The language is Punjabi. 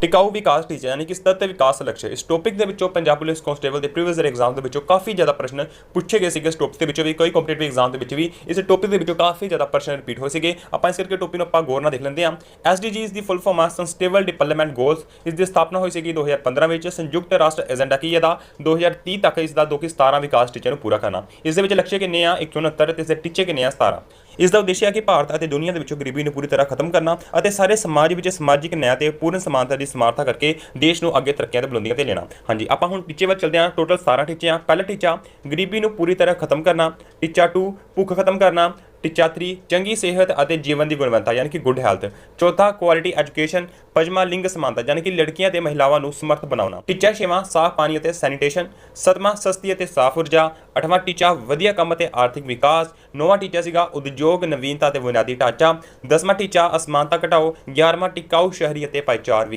ਟਿਕਾਊ ਵਿਕਾਸ ਟੀਚਾ ਯਾਨੀ ਕਿ ਸਤਤ ਵਿਕਾਸ ਲਕਸ਼। ਇਸ ਟੌਪਿਕ ਦੇ ਵਿੱਚੋਂ ਪੰਜਾਬ ਪੁਲਿਸ ਕਾਂਸਟੇਬਲ ਦੇ ਪ੍ਰੀਵੀਅਸ ਈਅਰ ਐਗਜ਼ਾਮ ਦੇ ਵਿੱਚੋਂ ਕਾਫੀ ਜ਼ਿਆਦਾ ਪ੍ਰਸ਼ਨ ਪੁੱਛੇ ਗਏ ਸੀਗੇ ਇਸ ਟੌਪਿਕ ਦੇ ਵਿੱਚੋਂ ਵੀ, ਕੋਈ ਕੰਪੀਟੀਟਿਵ ਐਗਜ਼ਾਮ ਦੇ ਵਿੱਚ ਵੀ। ਇਸ ਟੌਪਿਕ ਦੇ ਵਿੱਚੋਂ ਕਾਫੀ ਜ਼ਿਆਦਾ ਪ੍ਰਸ਼ਨ ਰਿਪੀਟ ਹੋਏ ਸੀਗੇ। ਆਪਾਂ ਇਸ ਕਰਕੇ ਟੌਪਿਕ ਨੂੰ ਆਪਾਂ ਗੌਰ ਨਾਲ ਦੇਖ ਲੈਂਦੇ ਹਾਂ। ਐਸਡੀਜੀਜ਼ ਦੀ ਫੁੱਲ ਫਾਰਮ ਆ ਸਸਟੇਬਲ ਡਿਵੈਲਪਮੈਂਟ ਗੋਲਸ ਇਸ ਦੀ ਸਥਾਪਨਾ ਹੋਈ ਸੀਗੀ 2015 ਵਿੱਚ। ਸੰਯੁਕਤ ਰਾਸ਼ਟਰ ਏਜੰਡਾ ਕੀ ਇਹਦਾ? 2030 ਤੱਕ ਇਸ ਦਾ 2017 ਵਿਕਾਸ ਟੀਚੇ ਨੂੰ ਪੂਰਾ ਕਰਨਾ। ਇਸ ਦੇ ਵਿੱਚ ਲਕਸ਼ਯ ਕਿੰਨੇ ਆ? 169 ਤੇ ਇਸ ਦੇ ਟੀਚੇ ਕਿੰਨੇ ਆ? 17 ਇਸ ਦਾ ਉਦੇਸ਼ ਹੈ ਕਿ ਭਾਰਤ ਅਤੇ ਦੁਨੀਆ ਦੇ ਵਿੱਚੋਂ ਗਰੀਬੀ ਨੂੰ ਪੂਰੀ ਤਰ੍ਹਾਂ ਖਤਮ ਕਰਨਾ ਅਤੇ ਸਾਰੇ ਸਮਾਜ ਵਿੱਚ ਸਮਾਜਿਕ ਨਿਆਂ ਤੇ ਪੂਰਨ ਸਮਾਨਤਾ ਦੀ ਸਮਰਥਾ ਕਰਕੇ ਦੇਸ਼ ਨੂੰ ਅੱਗੇ ਤਰੱਕੀਆਂ ਤੇ ਬੁਲੰਦੀਆਂ ਤੇ ਲੈਣਾ। ਹਾਂਜੀ, ਆਪਾਂ ਹੁਣ ਟੀਚੇ ਵੱਲ ਚੱਲਦੇ ਹਾਂ। ਟੋਟਲ 17 ਟੀਚੇ ਆ ਪਹਿਲਾ ਟੀਚਾ। ਗਰੀਬੀ ਨੂੰ ਪੂਰੀ ਤਰ੍ਹਾਂ ਖਤਮ ਕਰਨਾ। ਟੀਚਾ 2 ਭੁੱਖ ਖਤਮ ਕਰਨਾ। ਟੀਚਾ 3 ਚੰਗੀ ਸਿਹਤ ਅਤੇ ਜੀਵਨ ਦੀ ਗੁਣਵੱਤਾ, ਯਾਨੀ ਕਿ ਗੁੱਡ ਹੈਲਥ ਚੌਥਾ ਕੁਆਲਿਟੀ ਐਜੂਕੇਸ਼ਨ ਪੰਜਵਾਂ ਲਿੰਗ ਸਮਾਨਤਾ, ਯਾਨੀ ਕਿ ਲੜਕੀਆਂ ਤੇ ਮਹਿਲਾਵਾਂ ਨੂੰ ਸਮਰਥ ਬਣਾਉਣਾ। ਟੀਚਾ ਛੇਵਾਂ, ਸਾਫ਼ ਪਾਣੀ ਅਤੇ ਸੈਨੀਟੇਸ਼ਨ ਸੱਤਵਾਂ, ਸਸਤੀ ਅਤੇ ਸਾਫ਼ ਊਰਜਾ। ਅੱਠਵਾਂ, ਟੀਚਾ, ਵਧੀਆ ਕੰਮ ਅਤੇ ਆਰਥਿਕ ਵਿਕਾਸ। ਨੌਵਾਂ, ਟੀਚਾ ਸੀਗਾ ਉਦਯੋਗ, ਨਵੀਨਤਾ ਤੇ ਬੁਨਿਆਦੀ ਢਾਂਚਾ। ਦਸਵਾਂ, ਟੀਚਾ, ਅਸਮਾਨਤਾ ਘਟਾਓ। 11ਵਾਂ ਟਿਕਾਊ ਸ਼ਹਿਰੀ ਅਤੇ ਭਾਈਚਾਰ